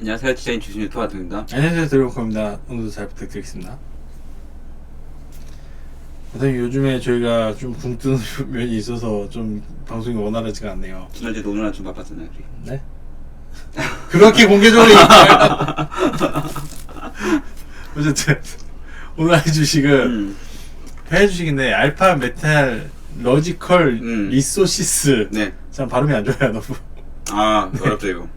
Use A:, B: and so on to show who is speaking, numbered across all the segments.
A: 안녕하세요. 디자인 주신 유튜버 아동입니다.
B: 안녕하세요. 드래곤입니다. 오늘도 잘 부탁드리겠습니다. 선생님 요즘에 저희가 좀 붕뜨는 면이 있어서 좀 방송이 원활하지가 않네요.
A: 지난주에 노느라 좀 바빴잖아요 우리
B: 네? 그렇게 공개적으로 얘기해요? 어쨌든 오늘 할 주식은
A: 음,
B: 해외 주식인데 알파 메탈 러지컬
A: 음.
B: 리소시스.
A: 네.
B: 참 발음이 안 좋아요 너무.
A: 아 어렵죠 이거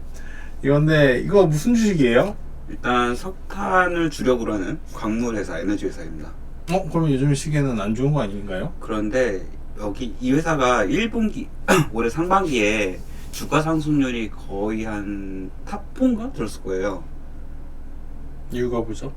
B: 이건데 이거 무슨 주식이에요?
A: 일단 석탄을 주력으로 하는 광물 회사 에너지 회사입니다
B: 어? 그러면 요즘 시기에는 안 좋은 거 아닌가요?
A: 그런데 여기 이 회사가 1분기 올해 상반기에 주가 상승률이 거의 한 탑4인가 들었을 거예요
B: 이유가 뭐죠?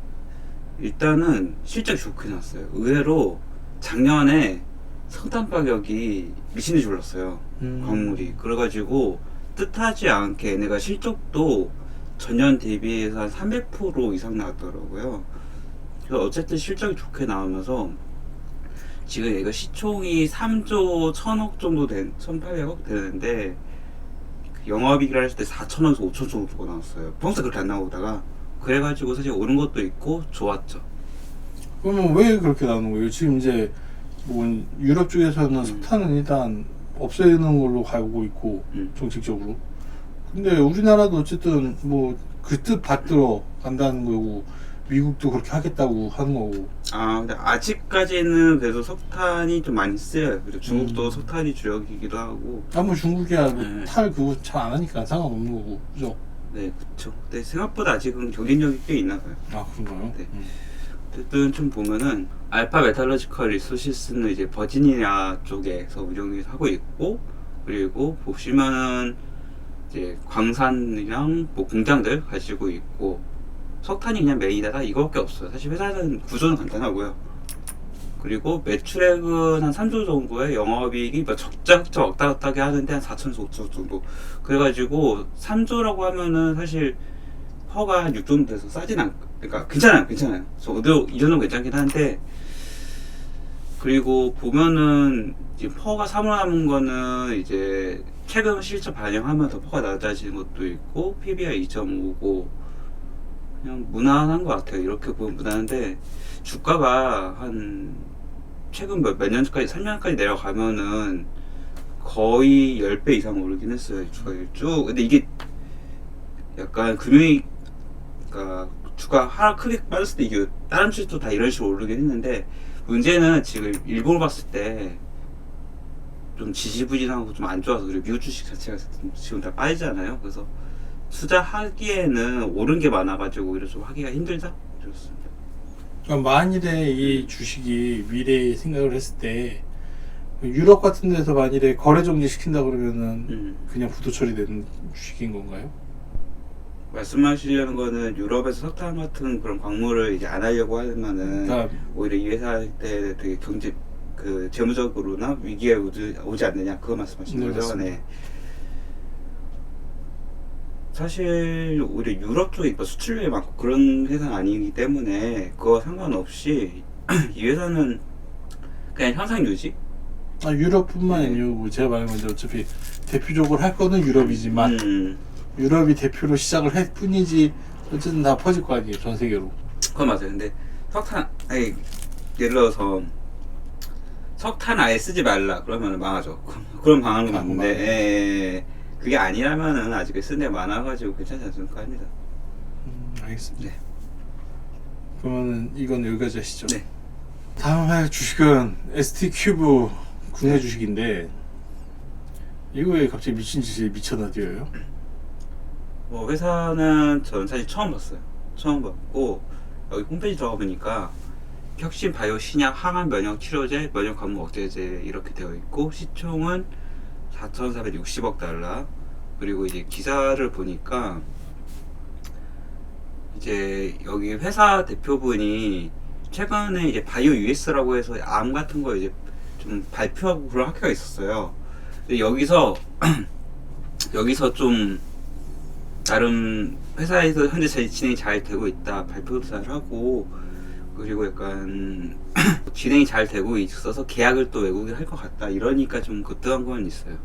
A: 일단은 실적이 좋게 나왔어요 의외로 작년에 석탄 가격이 미친듯이 올랐어요
B: 음.
A: 광물이 그래가지고 뜻하지 않게 얘네가 실적도 전년 대비해서 한 300% 이상 나왔더라고요 그래서 어쨌든 실적이 좋게 나오면서 지금 얘가 시총이 3조 1000억 정도 된 1800억 되는데 그 영업이익을 했을 때 4천억에서 5천 정도 나왔어요 평소에 그렇게 안 나오다가 그래가지고 사실 오른 것도 있고 좋았죠
B: 그러면 왜 그렇게 나오는 거예요? 지금 이제 뭐 유럽 쪽에서는
A: 음.
B: 석탄은 일단 없애는 걸로 가고 있고
A: 음.
B: 정책적으로. 근데 우리나라도 어쨌든 뭐 그 뜻 받들어 간다는 거고 미국도 그렇게 하겠다고 하는 거고.
A: 아 근데 아직까지는 그래도 석탄이 좀 많이 쓰여요 그리고 중국도
B: 음.
A: 석탄이 주력이기도 하고
B: 아무 중국이야 뭐
A: 네.
B: 탈 그거 잘 안 하니까 상관없는 거고. 그죠?
A: 네, 그쵸. 근데 생각보다 아직은 경쟁력이 꽤 있나 봐요.
B: 아 그런가요?
A: 네.
B: 음.
A: 어쨌든 좀 보면은 알파 메탈러지컬 리소시스는 이제 버지니아 쪽에서 운영을 하고 있고 그리고 보시면은 이제 광산이랑 뭐 공장들 가지고 있고 석탄이 그냥 메인이다 이거밖에 없어요. 사실 회사는 구조는 간단하고요. 그리고 매출액은 한 3조 정도에 영업이익이 뭐 흑자 왔다 갔다 하게 하는데 한 4천에서 5천 정도 그래가지고 3조라고 하면은 사실 퍼가 한6 정도 돼서 싸진 않 그러니까 괜찮아요 괜찮아요. 저도 이 정도는 괜찮긴 한데 그리고 보면은 이제 퍼가 3월 남은 거는 이제 최근 실적 반영하면서 퍼가 낮아지는 것도 있고 PBR 2.5고 그냥 무난한 것 같아요. 이렇게 보면 무난한데 주가가 한 최근 몇, 몇 년까지 3년까지 내려가면은 거의 10배 이상 오르긴 했어요 주가를. 쭉. 근데 이게 약간 금융이 그러니까 주가 하락 크게 빠졌을 때 이게 다른 주식도 다 이런 식으로 오르긴 했는데 문제는 지금 일본을 봤을 때 좀 지지부진하고 좀 안 좋아서 그리고 미국 주식 자체가 지금 다 빠지잖아요 그래서 투자하기에는 오른 게 많아가지고 오히려 좀 하기가 힘들다
B: 그러니까 만일에 이 주식이 미래에 생각을 했을 때 유럽 같은 데서 만일에 거래 정지 시킨다 그러면은
A: 음.
B: 그냥 부도 처리되는 주식인 건가요?
A: 말씀하시려는 거는 유럽에서 석탄 같은 그런 광물을 이제 안 하려고 하면은
B: 그러니까
A: 오히려 이 회사 때 되게 경제 그 재무적으로나 위기에 오지, 오지 않느냐 그거 말씀하시는
B: 네,
A: 거죠?
B: 맞습니다.
A: 네. 사실 오히려 유럽 쪽에 뭐 수출량이 많고 그런 회사는 아니기 때문에 그거 상관없이 이 회사는 그냥 현상 유지.
B: 아, 유럽뿐만
A: 네.
B: 아니고 뭐 제가 말한 건데 어차피 대표적으로 할 거는 유럽이지만
A: 음,
B: 유럽이 대표로 시작을 할 뿐이지 어쨌든 다 퍼질 거 아니에요 전 세계로
A: 그건 맞아요. 근데 석탄 아니 예를 들어서 석탄 아예 쓰지 말라 그러면 망하죠. 그런 방안은
B: 아,
A: 맞는데
B: 망하죠.
A: 예, 예. 그게 아니라면은 아직 쓴데 많아가지고 괜찮지 않을까 합니다.
B: 음, 알겠습니다
A: 네.
B: 그러면은 이건 여기까지 하시죠
A: 네.
B: 다음 할 주식은 ST 큐브 국내
A: 네.
B: 주식인데 이거에 갑자기 미친 짓이 미쳐나 뛰어요
A: 뭐 회사는 저는 사실 처음 봤어요. 처음 봤고 여기 홈페이지 들어가 보니까 혁신 바이오 신약 항암 면역 치료제 면역 감염 억제제 이렇게 되어 있고 시총은 4,460억 달러 그리고 이제 기사를 보니까 이제 여기 회사 대표분이 최근에 이제 바이오 US라고 해서 암 같은 거 이제 좀 발표하고 그런 학회가 있었어요. 근데 여기서 여기서 좀 나름 회사에서 현재 잘- 진행이 잘 되고 있다 발표도 잘 하고 그리고 약간 진행이 잘 되고 있어서 계약을 또 외국에 할 것 같다 이러니까 좀 그때한 건 있어요.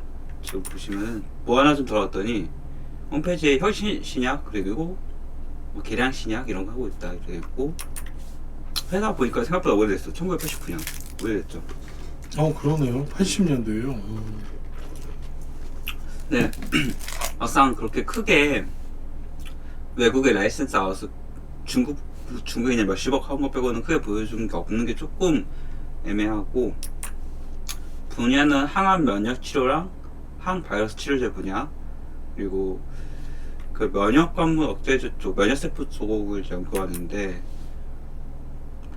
A: 지금 보시면은 뭐 하나 좀 들어왔더니 홈페이지에 혁신 신약 그리고 뭐 계량 신약 이런 거 하고 있다 이렇게 있고 회사 보니까 생각보다 오래됐어. 1989년. 오래됐죠?
B: 어 그러네요. 80년도예요.
A: 네 막상 그렇게 크게 외국에 라이센스 나와서 중국 중국인이 몇십억 한거 빼고는 크게 보여준 게 없는 게 조금 애매하고 분야는 항암 면역 치료랑 항바이러스 치료제 분야 그리고 그 면역 관문 억제제 쪽 면역 세포 쪽을 연구하는데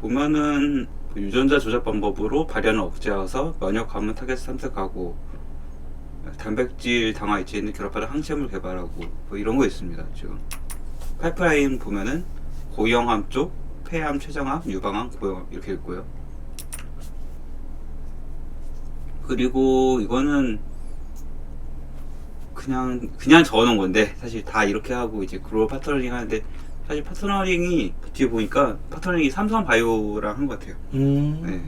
A: 보면은 그 유전자 조작 방법으로 발현을 억제해서 면역 관문 타겟 탐색하고 단백질 당화 이체에 있는 결합하는 항체물 개발하고 뭐 이런 거 있습니다 지금 파이프라인 보면은 고형암 쪽, 폐암, 췌장암, 유방암, 고형암 이렇게 있고요. 그리고 이거는 그냥 그냥 적어놓은 건데 사실 다 이렇게 하고 이제 글로벌 파트너링 하는데 사실 파트너링이 뒤에 보니까 파트너링이 삼성 바이오랑 한 것 같아요.
B: 음.
A: 네.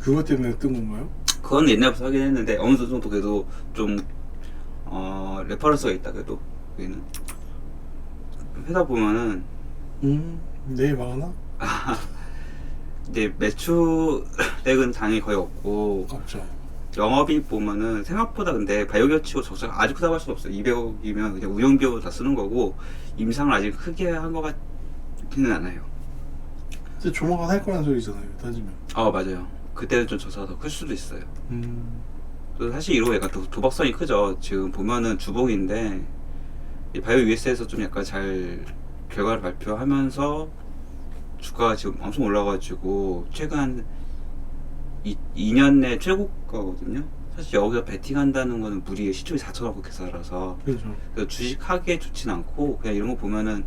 B: 그것 때문에 뜬 건가요?
A: 그건 옛날부터 하긴 했는데 어느 정도 그래도 좀 어, 레퍼런스가 있다 그래도 여기는 회사 보면은
B: 음. 내일 망하나?
A: 이제 매출액은 당연히 거의 없고
B: 없죠.
A: 영업이익 보면은 생각보다 근데 바이오기업 치고 적자가 아주 크다고 할 수는 없어요 200억이면 그냥 운영 비용으로 다 쓰는 거고 임상을 아직 크게 한 것 같지는 않아요
B: 근데 조만간 할 거란 소리잖아요. 따지면.
A: 아 맞아요 그때는 좀더클 수도 있어요
B: 음.
A: 또 사실 이거 약간 도, 도박성이 크죠 지금 보면은 주봉인데 이 바이오 US에서 좀 약간 잘 결과를 발표하면서 주가가 지금 엄청 올라가지고 최근 한 2, 2년 내 최고가거든요. 사실 여기서 베팅한다는 거는 무리에 시총이 4천억 회사라서
B: 그렇죠.
A: 그래서 주식 하기에 좋진 않고 그냥 이런 거 보면은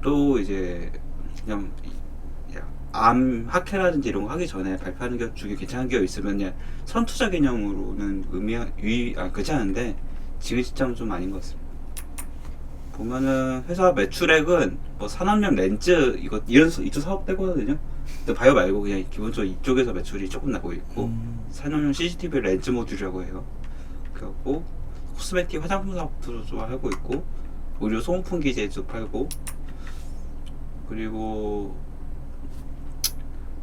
A: 또 이제 그냥 이- 야, 암 학회라든지 이런 거 하기 전에 발표하는 게 중에 괜찮은 게 있으면 그냥 선투자 개념으로는 의미 위 아, 괜찮은데 지금 시점은 좀 아닌 것 같습니다. 보면은 회사 매출액은 뭐 산업용 렌즈 이거 이런 서- 이쪽 사업 떼거든요. 근데 바이오 말고 그냥 기본적으로 이쪽에서 매출이 조금 나고 있고
B: 음.
A: 산업용 CCTV 렌즈 모듈이라고 해요. 그리고 코스메틱 화장품 사업도 좀 하고 있고 의료 소모품 기재도 팔고 그리고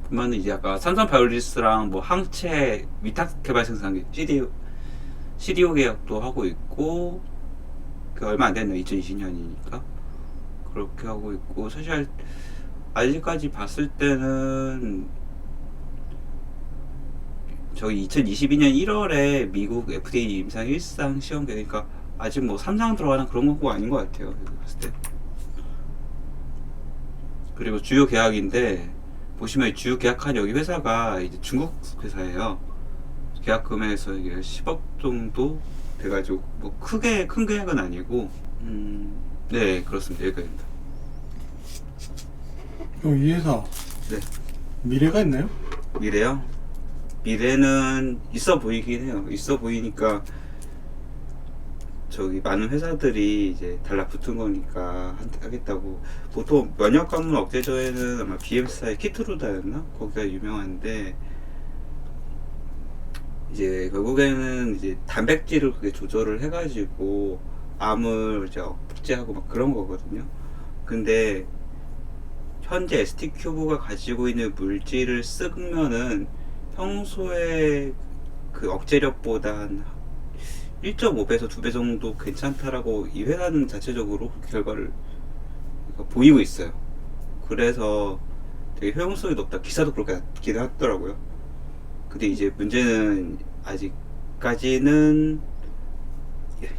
A: 보면 이제 아까 삼성 바이오리스랑 뭐 항체 위탁 개발 생산기 CDO CDO 계약도 하고 있고 그 얼마 안 됐네 2020년이니까 그렇게 하고 있고 사실 아직까지 봤을 때는 저희 2022년 1월에 미국 FDA 임상 1상 시험 되니까 아직 뭐 3상 들어가는 그런 거 아닌 것 같아요. 봤을 때. 그리고 주요 계약인데 보시면 주요 계약한 여기 회사가 이제 중국 회사예요. 계약 금액에서 이게 10억 정도 돼가지고 뭐 크게 큰 계약은 아니고 음, 네 그렇습니다 여기까지입니다.
B: 그럼 이 회사
A: 네.
B: 미래가 있나요?
A: 미래요? 미래는 있어 보이긴 해요. 있어 보이니까 저기 많은 회사들이 이제 달라붙은 거니까 한- 하겠다고 보통 면역 관문 억제제에는 아마 BM사의 키트루다였나 거기가 유명한데 이제 결국에는 이제 단백질을 그게 조절을 해가지고 암을 이제 억제하고 막 그런 거거든요. 근데 현재 ST 큐브가 가지고 있는 물질을 쓰면은 평소에 그 억제력보다 한 1.5배에서 2배 정도 괜찮다라고 이 회사는 자체적으로 그 결과를 보이고 있어요. 그래서 되게 효용성이 높다. 기사도 그렇게 기대하더라고요. 근데 이제 문제는 아직까지는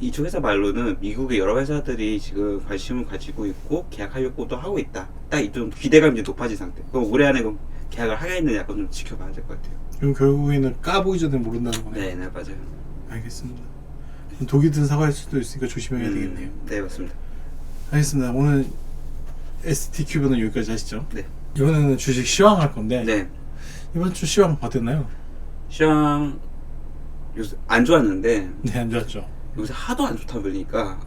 A: 이쪽 회사 말로는 미국의 여러 회사들이 지금 관심을 가지고 있고 계약하려고도 하고 있다. 딱 이 좀 기대감이 이제 높아진 상태. 그럼 올해 안에 그럼 계약을 하겠느냐 그건 좀 지켜봐야 될 것 같아요.
B: 그럼 결국에는 까보기 전에 모른다는 거네요.
A: 네, 네 맞아요.
B: 알겠습니다. 독이 든 사과일 수도 있으니까 조심해야
A: 음,
B: 되겠네요.
A: 네 맞습니다.
B: 알겠습니다. 오늘 ST 큐브는 여기까지 하시죠.
A: 네.
B: 이번에는 주식 시황 할 건데
A: 네.
B: 이번 주 시황 어땠나요?
A: 시장 요새 안 좋았는데
B: 네, 안 좋았죠.
A: 요새 하도 안 좋다 보니까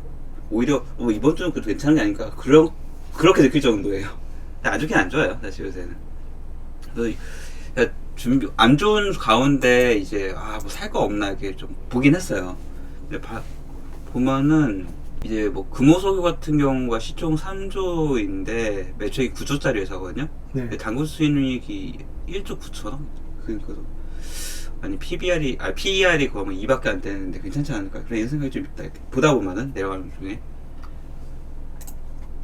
A: 오히려 어, 이번 주는 그래도 괜찮은 게 아닌가 그런 그렇게 느낄 정도예요. 안 좋긴 안 좋아요 사실 요새는. 그래서 야, 준비 안 좋은 가운데 이제 아 뭐 살 거 없나 이렇게 좀 보긴 했어요. 근데 봐, 보면은 이제 뭐 금호석유 같은 경우가 시총 3조인데 매출이 9조짜리 회사거든요.
B: 네.
A: 당근 수익률이 1조 9천 원? 그러니까 아니 PBR이 아 PER이 그러면 2밖에 안 되는데 괜찮지 않을까? 그런 생각이 좀 있다. 보다 보면은 내려가는 중에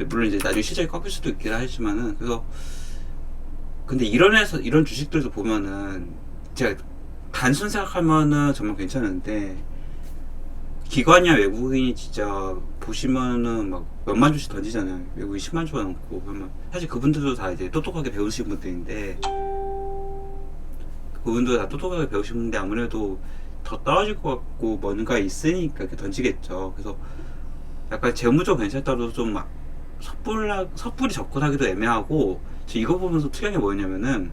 A: 물론 이제 나중에 시장이 꺾일 수도 있긴 하지만은 그래서 근데 이런 회사 이런 주식들도 보면은 제가 단순 생각하면은 정말 괜찮은데 기관이나 외국인이 진짜 보시면은 막 몇만 주씩 던지잖아요. 외국인 10만 주가 넘고 그러면 사실 그분들도 다 이제 똑똑하게 배우신 분들인데 그분도 다 똑똑하게 배우신 분인데 아무래도 더 떨어질 것 같고 뭔가 있으니까 이렇게 던지겠죠. 그래서 약간 재무적 괜찮다도 좀 막 섣불라 섣불리 접근하기도 애매하고 저 이거 보면서 특이한 게 뭐였냐면은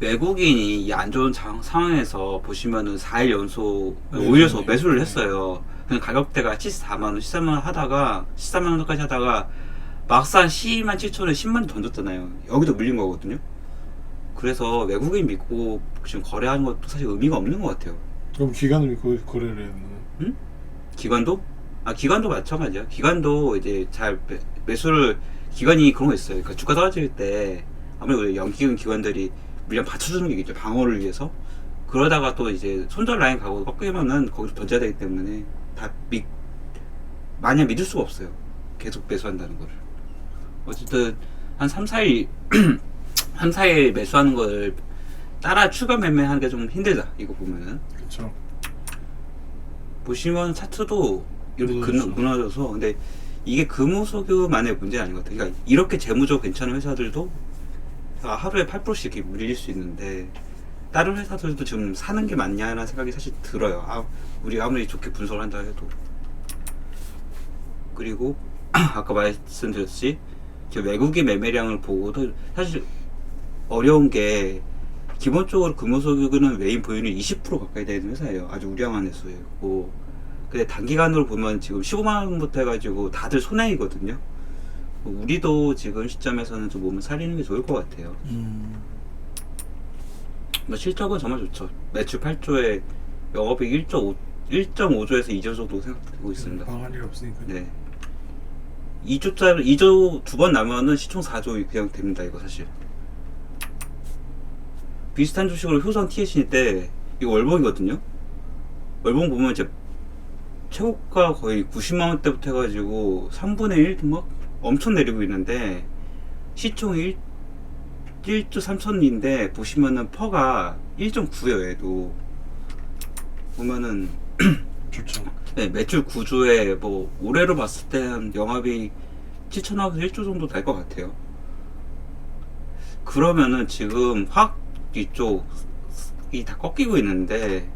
A: 외국인이 이 안 좋은 장- 상황에서 보시면은 4일 연속
B: 네,
A: 5일 연속
B: 네.
A: 매수를 했어요. 그냥 가격대가 74만 원, 13만 원 하다가 13만 원까지 하다가 막상 12만 7천 원에 10만 원 던졌잖아요. 여기도 물린 거거든요. 그래서 외국인 믿고 지금 거래하는 것도 사실 의미가 없는 것 같아요.
B: 그럼 기관을 믿고 거래를 했는
A: 기관도? 아 기관도 마찬가지야. 기관도 이제 잘 매, 매수를 기관이 그런 거 있어요. 그러니까 주가 떨어질 때 아무래도 연기금 기관들이 물량 받쳐주는 게 있죠. 방어를 위해서. 그러다가 또 이제 손절 라인 가고 꺾이면은 거기서 던져야 되기 때문에 다 믿, 마냥 믿을 수가 없어요. 계속 매수한다는 거를. 어쨌든 한 3, 4일 3, 4일 매수하는 걸 따라 추가 매매하는 게 좀 힘들다. 이거 보면은.
B: 그렇죠.
A: 보시면 차트도 이렇게
B: 무너졌어.
A: 근- 무너져서 근데 이게 금호석유만의 문제는 아닌 것 같아요. 그러니까 이렇게 재무적 괜찮은 회사들도 하루에 8%씩 이렇게 밀릴 수 있는데 다른 회사들도 지금 사는 게 맞냐라는 생각이 사실 들어요. 아, 우리 아무리 좋게 분석을 한다 해도 그리고 아까 말씀드렸듯이 저 외국인 매매량을 보고도 사실 어려운 게 기본적으로 금호석유는 외인 보유율이 20% 가까이 되는 회사예요. 아주 우량한 회사였고. 근데 단기간으로 보면 지금 15만 원부터 해가지고 다들 손해이거든요. 우리도 지금 시점에서는 좀 몸을 살리는 게 좋을 것 같아요.
B: 음.
A: 뭐 실적은 정말 좋죠. 매출 8조에 영업이익 1.5, 1.5조에서 2조 정도 생각되고 있습니다.
B: 방할 일 없으니까.
A: 네. 2조짜리, 2조 두 번 나면은 시총 4조 그냥 됩니다, 이거 사실. 비슷한 주식으로 효선 TSC 때, 이거 월봉이거든요? 월봉 보면 이제 최고가 거의 90만 원대부터 해가지고 3분의 1막 엄청 내리고 있는데, 시총이 1, 1조 3천인데, 보시면은 퍼가 1.9예요, 얘도. 보면은,
B: 좋죠.
A: 네, 매출 구조에 뭐 올해로 봤을 때한 영업이 7천억에서 1조 정도 될 것 같아요. 그러면은 지금 화학 이쪽이 다 꺾이고 있는데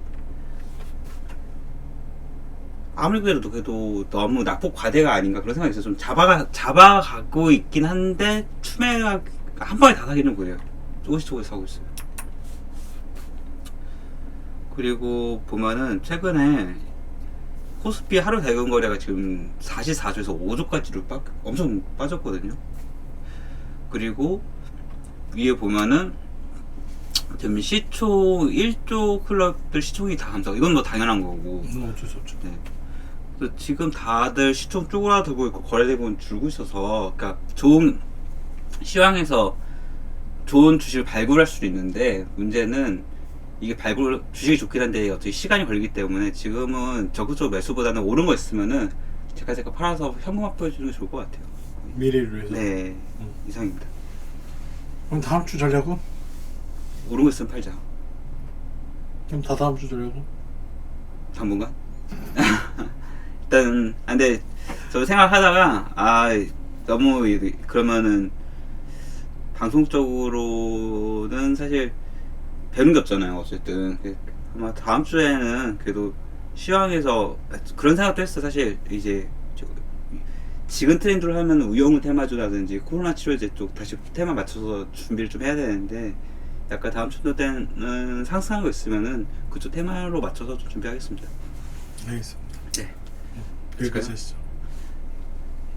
A: 아무리 그래도 그래도 너무 낙폭 과대가 아닌가 그런 생각이 있어요. 좀 잡아가 잡아가고 있긴 한데 추매가 한 번에 다 사기는 그래요. 조금씩 조금씩 사고 있어요. 그리고 보면은 최근에 코스피 하루 대금 거래가 지금 44조에서 5조까지로 빠, 엄청 빠졌거든요. 그리고 위에 보면은 지금 시총 1조 클럽들 시총이 다 감사. 이건 뭐 당연한 거고.
B: 뭐 어쩔 수 없죠.
A: 네. 지금 다들 시총 쪼그라들고 있고 거래대금은 줄고 있어서, 그러니까 좋은 시황에서 좋은 주식을 발굴할 수도 있는데 문제는 이게 발굴 주식이 좋긴 한데 어떻게 시간이 걸리기 때문에 지금은 적극적 매수보다는 오른 거 있으면은 제가 제가 팔아서 현금 확보해 주는 게 좋을 것 같아요.
B: 미래를 위해서.
A: 네,
B: 음.
A: 이상입니다.
B: 그럼 다음 주 전략은?
A: 오른 거 있으면 팔자.
B: 그럼 다 다음 주 전략은?
A: 당분간. 일단 아, 근데 저 생각하다가 아 너무 이- 그러면은 방송적으로는 사실 배는 게 없잖아요 어쨌든 그 아마 다음 주에는 그래도 시황에서 그런 생각도 했어 사실 이제 저- 지금 트렌드로 하면 우영우 테마주라든지 코로나 치료제 쪽 다시 테마 맞춰서 준비를 좀 해야 되는데 약간 다음 주 때는 상승한 거 있으면은 그쪽 테마로 맞춰서 좀 준비하겠습니다.
B: 알겠습니다.
A: 네.
B: 여기까지 하시죠.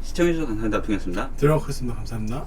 A: 시청해주셔서 감사합니다. 동이었습니다.
B: 들어가겠습니다. 감사합니다.